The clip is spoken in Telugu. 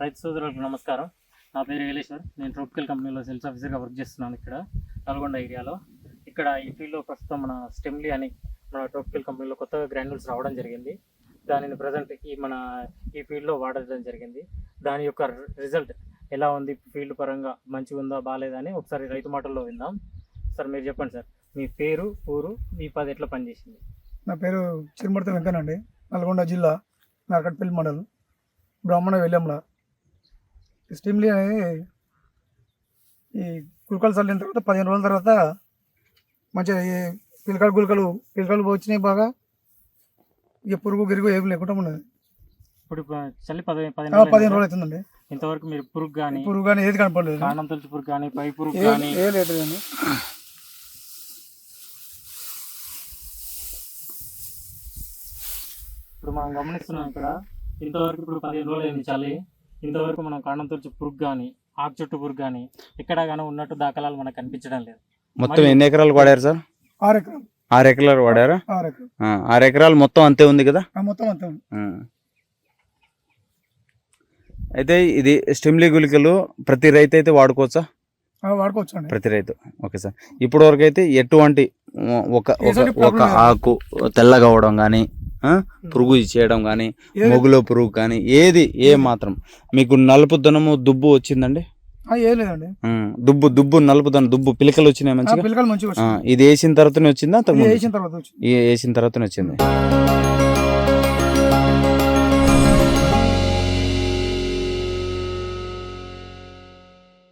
రైతు సోదరులకు నమస్కారం. నా పేరు ఏలేశ్వర్. నేను ట్రోపికల్ కంపెనీలో సేల్స్ ఆఫీసర్గా వర్క్ చేస్తున్నాను ఇక్కడ నల్గొండ ఏరియాలో. ఇక్కడ ఈ ఫీల్డ్లో ప్రస్తుతం మన స్టెమ్లీ అని మన ట్రోపికల్ కంపెనీలో కొత్తగా గ్రాన్యూల్స్ రావడం జరిగింది. దానిని ప్రజెంట్ ఈ మన ఈ ఫీల్డ్లో వాడడం జరిగింది. దాని యొక్క రిజల్ట్ ఎలా ఉంది? ఫీల్డ్ పరంగా మంచిగా ఉందా? బాగాలేదా అని ఒకసారి రైతు మాటల్లో విందాం. సార్ మీరు చెప్పండి సార్. మీ పేరు ఊరు మీ పది ఎట్లా పనిచేసింది? నా పేరు చిరుమర్తి వెంకన్న అండి. నల్గొండ జిల్లా నార్కట్పల్లి మండలం బ్రాహ్మణ వెల్లెంల. స్టీమ్లీ అనేది ఈ గుల్కలు చల్లిన తర్వాత పదిహేను రోజుల తర్వాత మంచిగా ఈ పిలకలు గుల్కలు పిలకలు వచ్చినాయి బాగా. ఇక పురుగు గిరుగు ఏమి లేకుండా ఉన్నది. ఇప్పుడు చల్లి పదిహేను పదిహేను రోజులు అవుతుందండి ఇంతవరకు మీరు పురుగు కానీ పురుగు కానీ ఏది కనపడలేదు. కాండం తొలచి పురుగు కానీ పై పురుగు కానీ ఏ లేదు కానీ ఇప్పుడు మనం గమనిస్తున్నాం ఇక్కడ ఇంతవరకు ఇప్పుడు పదిహేను రోజులు అయింది చలి ఇంతవరకు మనం కాండం తొలచి పురుగు కానీ ఆకు చుట్టు పురుగు కానీ ఎక్కడ కానీ ఉన్నట్టు దాఖలాలు మనకు కనిపించడం లేదు. మొత్తం ఎన్ని ఎకరాలు వాడారు సార్? ఆరు ఎకరాలు. ఆరు ఎకరాలు వాడారా? ఆరు ఎకరాలు. ఆ, ఆరు ఎకరాలు మొత్తం అంతే ఉంది కదా? ఆ, మొత్తం అంతా ఉంది. అయితే ఇది స్టిమ్లీ గుళికలు ప్రతి రైతు అయితే వాడుకోవచ్చా? ఆ, వాడుకోవచ్చు అండి. ప్రతి రైతు. Okay sir. ఇప్పటి వరకు అయితే ఎటువంటి ఒక ఒక. ఆకు తెల్లగా అవడం కానీ పురుగు చేయడం కానీ మొగులో పురుగు కానీ ఏది ఏ మాత్రం. మీకు నలుపుదనము దుబ్బు వచ్చిందండి? దుబ్బు దుబ్బు నలుపుదనం దుబ్బు పిలకలు వచ్చినాయి మంచిగా? ఇది వేసిన తర్వాతనే వచ్చిందా వేసిన తర్వాత వేసిన తర్వాతనే వచ్చింది.